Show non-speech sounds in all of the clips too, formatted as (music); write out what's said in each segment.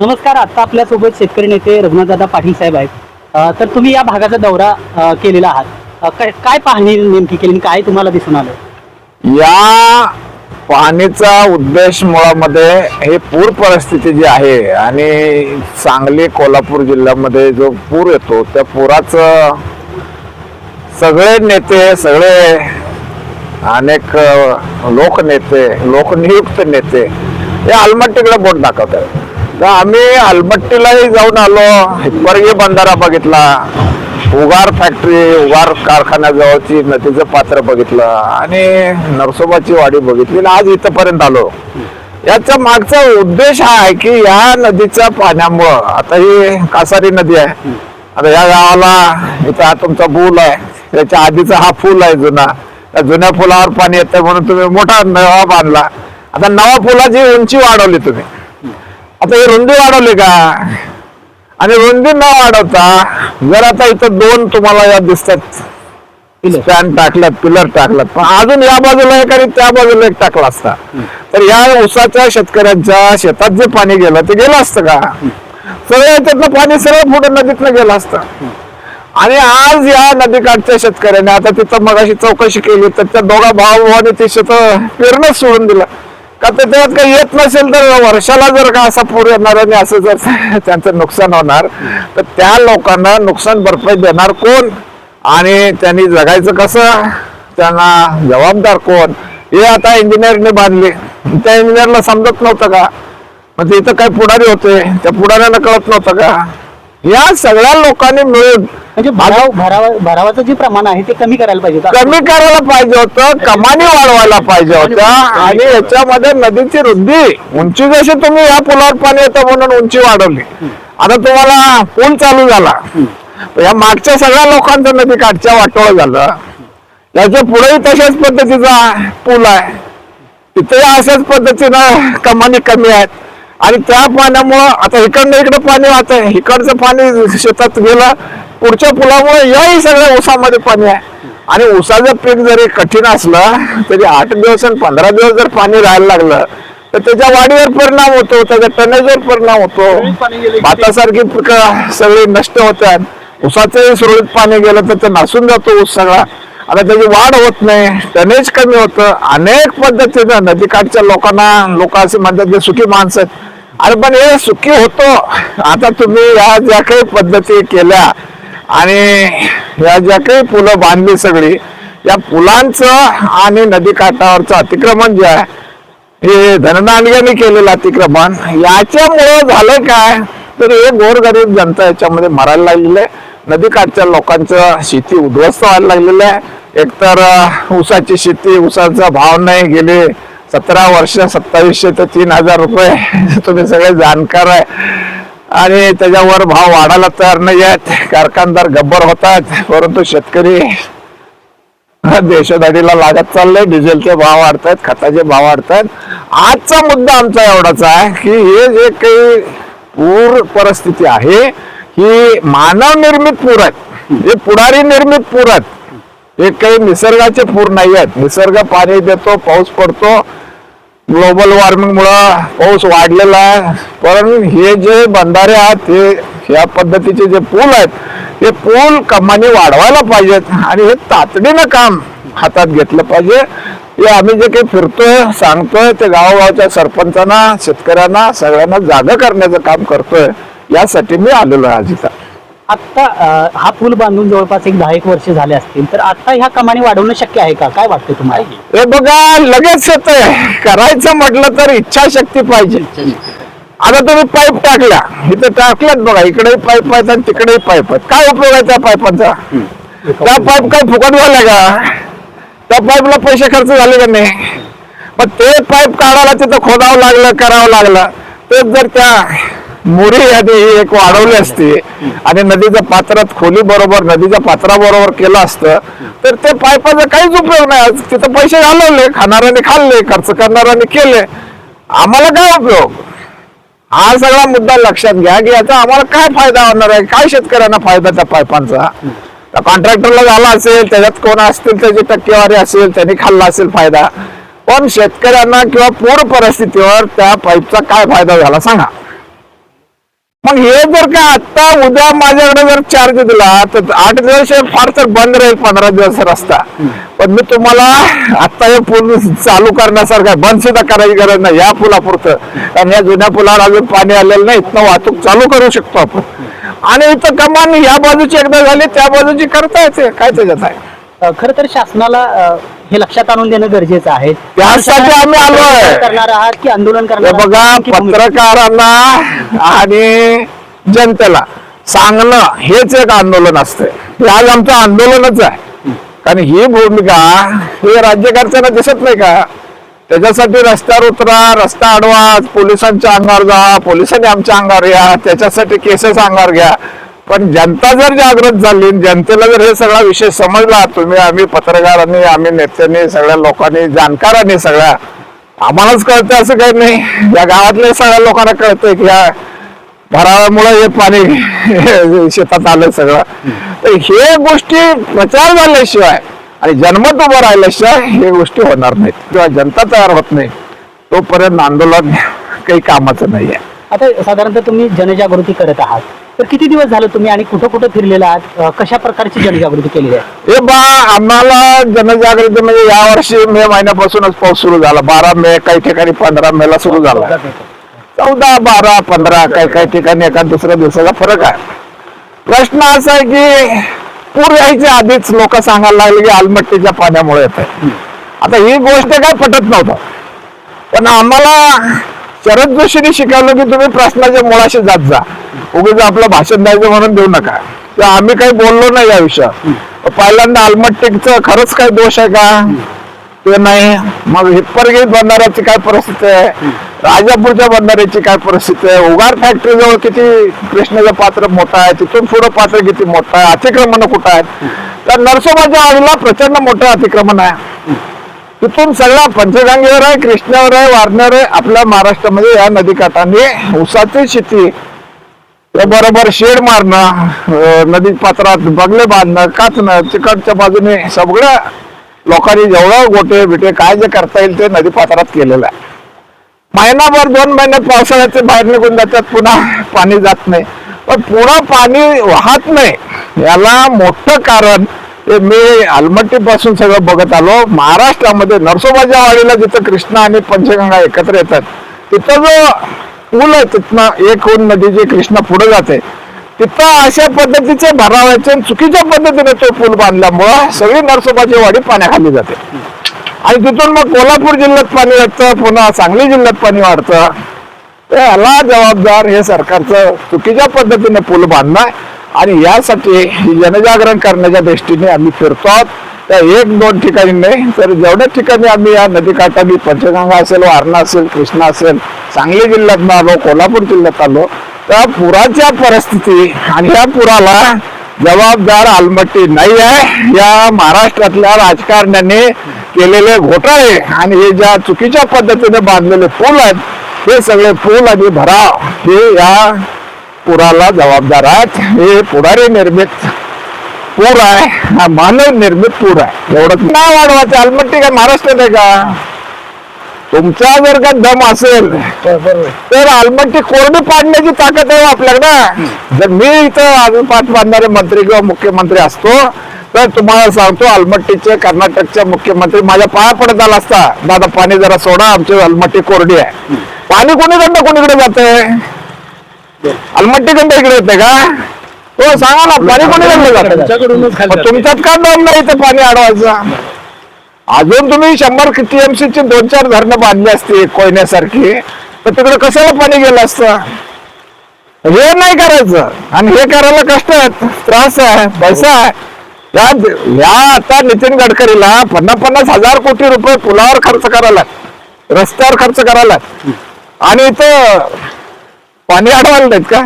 नमस्कार आता आपल्यासोबत शेतकरी नेते रघुनाथदादा पाटील साहेब आहेत. तर तुम्ही या भागाचा दौरा केलेला आहात. काय काय पाहणी नेमकी केली आणि काय तुम्हाला दिसून आलं? या पाहणीचा उद्देश मुळामध्ये हे पूर परिस्थिती जी आहे आणि सांगली कोल्हापूर जिल्ह्यामध्ये जो पूर येतो त्या पुराचं सगळे नेते सगळे अनेक लोकनेते लोकनियुक्त नेते हे आलमट्टीकडे बोट दाखवतात तर आम्ही आलमट्टीलाही जाऊन आलो. हिप्परगी बंधारा बघितला. उगार फॅक्टरी उगार कारखान्याजवळची नदीचं पात्र बघितलं. आणि नरसोबाची वाडी बघितली आज इथंपर्यंत आलो. याचा मागचा उद्देश हा आहे की या नदीच्या पाण्यामुळं आता ही कासारी नदी आहे. आता या गावाला इथं हा तुमचा पूल आहे. याच्या आधीचा हा पूल आहे जुना. त्या जुन्या पुलावर पाणी येतं म्हणून तुम्ही मोठा नवा बांधला. आता नवा पुलाची उंची वाढवली तुम्ही. आता ही रुंदी वाढवली का? आणि रुंदी न वाढवता जर आता इथं दोन तुम्हाला या दिसतात. स्टँड टाकल्यात पिलर टाकल्यात. पण अजून या बाजूला एक आणि त्या बाजूला एक टाकला असता. तर या ऊसाच्या शेतकऱ्यांच्या शेतात जे पाणी गेलं ते गेलं असतं का? सगळं याच्यातलं पाणी सरळ पुढे नदीतनं गेलं असतं. आणि आज या नदीकाठच्या शेतकऱ्याने आता तिथं मगाशी चौकशी केली तर त्या दोघा भाऊ भावाने ते शेत पेरणंच सोडून दिलं. का तर त्यात काही येत नसेल तर वर्षाला जर का असा पूर येणार आणि असं जर (laughs) त्यांचं नुकसान होणार तर त्या लोकांना नुकसान भरपाई देणार कोण? आणि त्यांनी जगायचं कसं? त्यांना जबाबदार कोण? हे आता इंजिनियरने बांधले. त्या इंजिनियरला समजत नव्हतं का? मग ते इथं काही पुढारी होते त्या पुढाऱ्याला कळत नव्हतं का? या सगळ्या लोकांनी मिळून म्हणजे भराव भराव भरावाचं जे प्रमाण आहे ते कमी करायला पाहिजे होतं. कमी करायला पाहिजे होतं कमानी वाढवायला पाहिजे होत्या. आणि याच्यामध्ये नदीची रुंदी उंची जशी तुम्ही या पुलावर पाणी येतं म्हणून उंची वाढवली. आता तुम्हाला पूल चालू झाला. या मागच्या सगळ्या लोकांचं नदी काठच्या वाटोळ झालं. याच्या पुढेही तशाच पद्धतीचा पूल आहे. तिथे अशाच पद्धतीनं कमानी कमी आहेत. आणि त्या पाण्यामुळं आता इकडनं इकडं पाणी वाहत इकडचं पाणी शेतात गेलं पुढच्या पुलामुळे याही सगळ्या ऊसामध्ये पाणी आहे. आणि ऊसाचं पीक जरी कठीण असलं तरी आठ दिवस आणि पंधरा दिवस जर पाणी राहायला लागलं तर त्याच्या वाढीवर परिणाम होतो त्याच्या टनेजवर परिणाम होतो. भातासारखी पिकं सगळी नष्ट होतात. ऊसाचंही सुरळीत पाणी गेलं तर ते नासून जातो ऊस सगळा. आता त्याची वाढ होत नाही टनेज कमी होतं. अनेक पद्धतीनं नदीकाठच्या लोकांना लोक असे म्हणतात की सुखी माणसं आहेत. अरे पण हे सुखी होतो. आता तुम्ही या ज्या काही पद्धती केल्या आणि या ज्या काही पुलं बांधली सगळी या पुलांचं आणि नदीकाठावरचं अतिक्रमण जे आहे हे धनदांडग्याने केलेलं अतिक्रमण याच्यामुळे झालं काय? तर हे गोरगरीब जनता याच्यामध्ये मरायला लागलेलं आहे. नदीकाठच्या लोकांचं शेती उद्ध्वस्त व्हायला लागलेलं आहे. एकतर ऊसाची शेती ऊसाचा भाव नाही गेले सतरा वर्ष सत्तावीसशे ते तीन हजार रुपये तुम्ही सगळे जाणकार आहे. आणि त्याच्यावर भाव वाढायला तयार नाही आहेत. कारखानदार गब्बर होतात परंतु शेतकरी देशोधडीला लागत चाललंय. डिझेलचे भाव वाढतायत खताचे भाव वाढतायत. आजचा मुद्दा आमचा एवढाच आहे की हे जे काही पूर परिस्थिती आहे ही मानव निर्मित पूर आहेत. हे पुढारी निर्मित पूर आहेत. हे काही निसर्गाचे पूर नाही आहेत. निसर्ग पाणी देतो पाऊस पडतो. ग्लोबल वॉर्मिंग मुळे पाऊस वाढलेला आहे. पण हे जे बंधारे आहेत हे या पद्धतीचे जे पूल आहेत हे पूल कमाने वाढवायला पाहिजेत आणि हे तातडीनं काम हातात घेतलं पाहिजे. हे आम्ही जे काही फिरतोय सांगतोय ते गावोगावच्या सरपंचांना शेतकऱ्यांना सगळ्यांना जागं करण्याचं काम करतोय. यासाठी मी आलेलो आहे आज इथं आत्ता अ, हा पूल बांधून जवळपास एक दहा एक वर्ष झाले असतील तर आता ह्या कमानी वाढवणं शक्य आहे का? काय वाटतं तुम्हाला? हे बघा लगेच येत करायचं म्हटलं तर इच्छाशक्ती पाहिजे. आता तुम्ही पाईप टाकल्या. इथं टाकल्यात बघा इकडे पाईप आहेत आणि तिकडे पाईप आहेत. काय उपयोग आहे त्या पाईपांचा? त्या पाईप काय फुकट झाल्या का? त्या पाईपला पैसे खर्च झाले का नाही? मग ते पाईप काढायला तिथं खोदावं लागलं करावं लागलं. तेच जर त्या मुरे यादी ही एक वाढवली असती. आणि नदीच्या पात्रात खोली बरोबर नदीच्या पात्राबरोबर केलं असतं. तर ते पायपाचा काहीच उपयोग नाही. आज तिथं पैसे घालवले खाणाऱ्याने खाल्ले खर्च करणाऱ्याने केले. आम्हाला काय उपयोग? हा सगळा मुद्दा लक्षात घ्या की याचा आम्हाला काय फायदा होणार आहे? काय शेतकऱ्यांना फायदा त्या पाईपांचा त्या कॉन्ट्रॅक्टरला झाला असेल त्याच्यात कोण असतील त्याची टक्केवारी असेल त्यांनी खाल्ला असेल फायदा. पण शेतकऱ्यांना किंवा पूर परिस्थितीवर त्या पाईपचा काय फायदा झाला सांगा. मग हे जर का आता उद्या माझ्याकडे जर चार्ज दिला तर आठ दिवस फार तर बंद राहील पंधरा दिवस रस्ता. पण मी तुम्हाला आता हे पूल चालू करण्यासारखं आहे. बंद सुद्धा करायची गरज नाही. या पुलापुरतं. कारण या जुन्या पुलावर अजून पाणी आलेलं नाही. इथनं वाहतूक चालू करू शकतो आपण. आणि इथं कमान या बाजूची एकदा झाली त्या बाजूची करता येते. काय त्याच्यात आहे? खर तर शासनाला हे लक्षात आणून देणं गरजेचं आहे त्यासाठी आम्ही आलोय. करणार आहात की आंदोलन हे करणार आहात? बघा की भूमिका? पत्रकारांना आणि जनतेला सांगणं हेच एक आंदोलन असतंय हे आज आमचं आंदोलनच आहे कारण ही भूमिका हे राज्यकर्त्यांना दिसत नाही का त्याच्यासाठी रस्त्यावर उतरा रस्ता अडवा पोलिसांच्या अंगावर जा पोलिसांनी आमच्या अंगावर या त्याच्यासाठी केसेस अंगावर घ्या पण जनता जर जागृत झाली जनतेला जर हे सगळा विषय समजला तुम्ही आम्ही पत्रकारांनी आम्ही नेत्यांनी सगळ्या लोकांनी जाणकारांनी सगळ्या आम्हालाच कळतं असं काही नाही. या गावातल्या सगळ्या लोकांना कळतंय की या भरावामुळे हे पाणी (laughs) शेतात आलं सगळं. तर हे गोष्टी प्रचार झाल्याशिवाय आणि जनमत उभं राहिल्याशिवाय हे गोष्टी होणार नाहीत किंवा जनता तयार होत नाही. तोपर्यंत आंदोलन काही कामाचं नाही आहे आता साधारणतः तुम्ही जनजागृती करत आहात. तर किती दिवस झालं तुम्ही आणि कुठं कुठं फिरलेला आहात? कशा प्रकारची जनजागृती केलेली आहे? हे बा आम्हाला जनजागृती म्हणजे या वर्षी मे महिन्यापासूनच पाऊस सुरू झाला. बारा मे काही ठिकाणी पंधरा मे ला सुरू झाला. चौदा बारा पंधरा काही काही ठिकाणी एका दुसऱ्या दिवसाचा फरक आहे. प्रश्न असा आहे की पूर यायच्या आधीच लोक सांगायला लागले की आलमट्टीच्या पाण्यामुळे येत आहे आता ही गोष्ट काय पटत नव्हतं. पण आम्हाला शरद जोशीने शिकवलं की तुम्ही प्रश्नाच्या मुळाशी जात जा. उगीच आपलं भाषण द्यायचं म्हणून देऊ नका. तर आम्ही काही बोललो नाही या विषयावर. पहिल्यांदा आलमट्टीचं खरंच काही दोष आहे का? ते नाही. मग हिप्परगीत बंधाऱ्याची काय परिस्थिती आहे? राजापूरच्या बंधाऱ्याची काय परिस्थिती आहे? उगार फॅक्टरी जवळ किती कृष्णाचं पात्र मोठं आहे? तिथून पुढं पात्र किती मोठं आहे? अतिक्रमण कुठं आहेत? तर नरसोबाच्या आईला प्रचंड मोठं अतिक्रमण आहे. तिथून सगळा पंचगंगेवर आहे कृष्णावर आहे वारणार आहे आपल्या महाराष्ट्रामध्ये या नदीकाठाने ऊसाची शेती. बरोबर शेड मारणं नदी पात्रात बगले बांधणं काचणं तिकडच्या बाजूने सगळ्या लोकांनी जेवढं गोटे बिटे काय जे करता येईल ते नदी पात्रात केलेलं आहे. महिनाभर दोन महिने पावसाळ्याचे बाहेर निघून जातात पुन्हा पाणी जात नाही. पण पुन्हा पाणी वाहत नाही याला मोठं कारण ते मी अलमट्टीपासून सगळं बघत आलो. महाराष्ट्रामध्ये नरसोबाच्या वाडीला जिथं कृष्णा आणि पंचगंगा एकत्र येतात तिथं जो पूल आहे तिथनं एक होऊन नदी जी कृष्णा पुढे जाते तिथं अशा पद्धतीचे भरावायचे आणि चुकीच्या पद्धतीने तो पूल बांधल्यामुळं सगळी नरसोबाची वाडी पाण्याखाली जाते. आणि तिथून मग कोल्हापूर जिल्ह्यात पाणी वाटतं पुन्हा सांगली जिल्ह्यात पाणी वाढतं. याला जबाबदार हे सरकारचं चुकीच्या पद्धतीने पूल बांधणं आणि यासाठी जनजागरण करण्याच्या दृष्टीने आम्ही फिरतो आहोत. त्या एक दोन ठिकाणी नाही तर जेवढ्या ठिकाणी आम्ही या नदीकाठाने पंचगंगा असेल वारणा असेल कृष्णा असेल सांगली जिल्ह्यात आलो कोल्हापूर जिल्ह्यात आलो त्या पुराच्या परिस्थिती आणि या पुराला जबाबदार आलमट्टी नाही आहे या महाराष्ट्रातल्या राजकारण्याने केलेले घोटाळे आणि हे ज्या चुकीच्या पद्धतीने बांधलेले पूल आहेत हे सगळे पूल आणि भराव हे या पुराला जबाबदार आहेत. हे पुढारी निर्मित पूर आहे. हा मानव निर्मित पूर आहे. एवढं नाही वाढवायचं. आलमट्टी काय महाराष्ट्रात आहे का? तुमचा जर का दम असेल तर आलमट्टी कोरडी पाडण्याची ताकद आहे हो आपल्याकडं. जर मी इथं अजून पाच बांधणारे मंत्री किंवा मुख्यमंत्री असतो तर तुम्हाला सांगतो आलमट्टीचे कर्नाटकचे मुख्यमंत्री माझ्या पाया पडत आला असता. दादा पाणी जरा सोडा आमची आलमट्टी कोरडी आहे. पाणी कोणीकडनं कोणीकडे जाते आलमट्टीकडनं इकडे येते का? हो सांगा ना पाणी जातं? त्यांच्याकडूनच खाली मग तुमच्यात का दम नाही इथं पाणी अडवायचं? अजून तुम्ही शंभर टीएमसी ची दोन चार धरणं बांधली असती कोयन्यासारखी तर तिकडे कशाला पाणी गेलं असतं? हे नाही करायचं. आणि हे करायला कष्ट आहेत त्रास आहे पैसा आहे. या या आता नितीन गडकरीला पन्नास पन्नास हजार कोटी रुपये पुलावर खर्च करायला रस्त्यावर खर्च करायला आणि इथं पाणी अडवायला नाहीत का?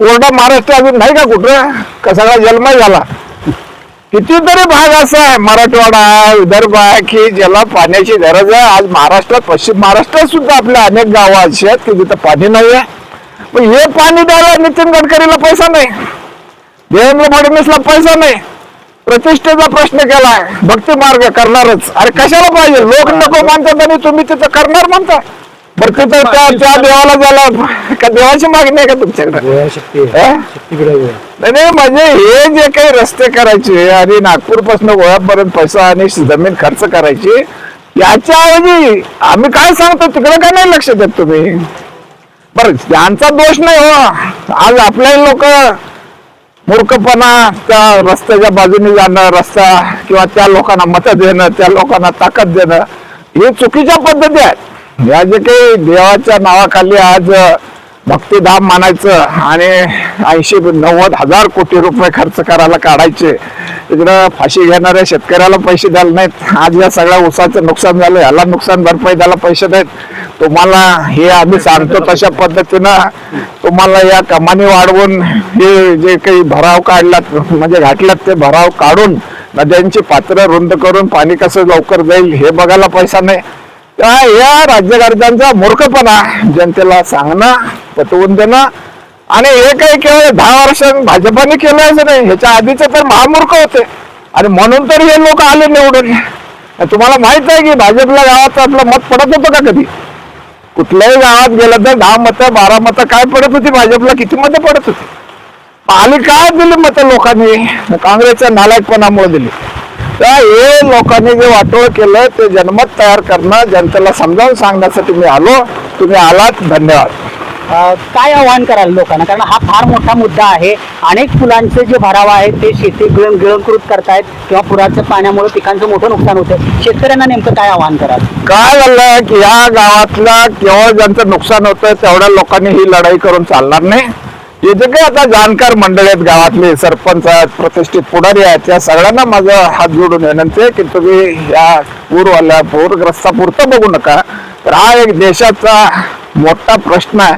कोरडा महाराष्ट्र अजून नाही का कुठं? का सगळा जन्मय झाला? कितीतरी भाग असा आहे मराठवाडा विदर्भ आहे की ज्याला पाण्याची गरज आहे. आज महाराष्ट्रात पश्चिम महाराष्ट्रात सुद्धा आपल्या अनेक गावं अशी आहेत की जिथं पाणी नाही आहे. पण हे पाणी द्यायला नितीन गडकरीला पैसा नाही. देवेंद्र फडणवीसला पैसा नाही. प्रतिष्ठेचा प्रश्न केलाय. भक्ती मार्ग करणारच. अरे कशाला पाहिजे? लोक नको मानतात आणि तुम्ही तिथं करणार म्हणता. बरं ते तर त्या त्या देवाला झाला का देवाची मागणी आहे का तुमच्याकडे? शक्ती अं? शक्तीकडे नाही नाही, म्हणजे हे जे काही रस्ते करायचे आणि नागपूरपासून गोव्यापर्यंत पैसा आणि जमीन खर्च करायची याच्या ऐवजी आम्ही काय सांगतो तिकडे का नाही लक्ष देत तुम्ही? बरं यांचा दोष नाही हो. आज आपल्याही लोक मूर्खपणा त्या रस्त्याच्या बाजूने जाणं रस्ता किंवा त्या लोकांना मत देणं त्या लोकांना ताकद देणं हे चुकीच्या पद्धती आहेत. या जे काही देवाच्या नावाखाली आज भक्तिधाम मानायचं आणि ऐंशी नव्वद हजार कोटी रुपये खर्च करायला काढायचे. तिकडं फाशी घेणाऱ्या शेतकऱ्याला पैसे द्यायला नाहीत. आज या सगळ्या ऊसाचं नुकसान झालं याला नुकसान भरपाई द्यायला पैसे नाहीत. तुम्हाला हे आम्ही सांगतो तशा पद्धतीनं तुम्हाला या कमानी वाढवून हे जे काही भराव काढलात म्हणजे घातल्यात ते भराव काढून नद्यांची पात्र रुंद करून पाणी कसं लवकर जाईल हे बघायला पैसा नाही. या राज्यकर्त्यांचा मूर्खपणा जनतेला सांगणं पटवून देणं आणि हे काही केवळ दहा वर्षांनी भाजपाने केलं असं नाही. ह्याच्या आधीचे तर महामूर्ख होते. आणि म्हणून तर हे लोक आले निवडून. तुम्हाला माहीत आहे की भाजपला गावात आपलं मत पडत होतं का कधी? कुठल्याही गावात गेलं तर दहा मतं बारा मतं काय पडत होती? भाजपला किती मतं पडत होती? आली काय दिली मतं लोकांनी. काँग्रेसच्या नालायकपणामुळे दिली. तर हे लोकांनी जे वाटोळ केलं ते जनमत तयार करणं जनतेला समजावून सांगण्यासाठी मी आलो. तुम्ही आलात धन्यवाद. अ, काय आव्हान कराल लोकांना? कारण हा फार मोठा मुद्दा आहे. अनेक फुलांचे जे भराव आहेत ते शेती गिळं गिळंकृत करतायत किंवा पुराच्या पाण्यामुळे पिकांचं मोठं नुकसान होतं शेतकऱ्यांना नेमकं काय आव्हान कराल? काय झालं की या गावातला केवळ ज्यांचं नुकसान होतं तेवढ्या लोकांनी ही लढाई करून चालणार नाही. हे जे काही आता जाणकार मंडळी आहेत गावातले सरपंच आहेत प्रतिष्ठित पुढारी आहेत या सगळ्यांना माझं हात जोडून विनंती आहे की तुम्ही या पूरवाल्या पूरग्रस्तापुरतं बघू नका. तर हा एक देशाचा मोठा प्रश्न आहे.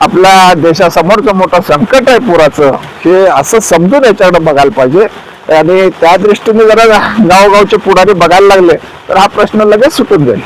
आपल्या देशासमोरचं मोठं संकट आहे पुराचं. हे असं समजून याच्याकडे बघायला पाहिजे. आणि त्या दृष्टीने जरा गावगावचे पुढारी बघायला लागले तर हा प्रश्न लगेच सुटून जाईल.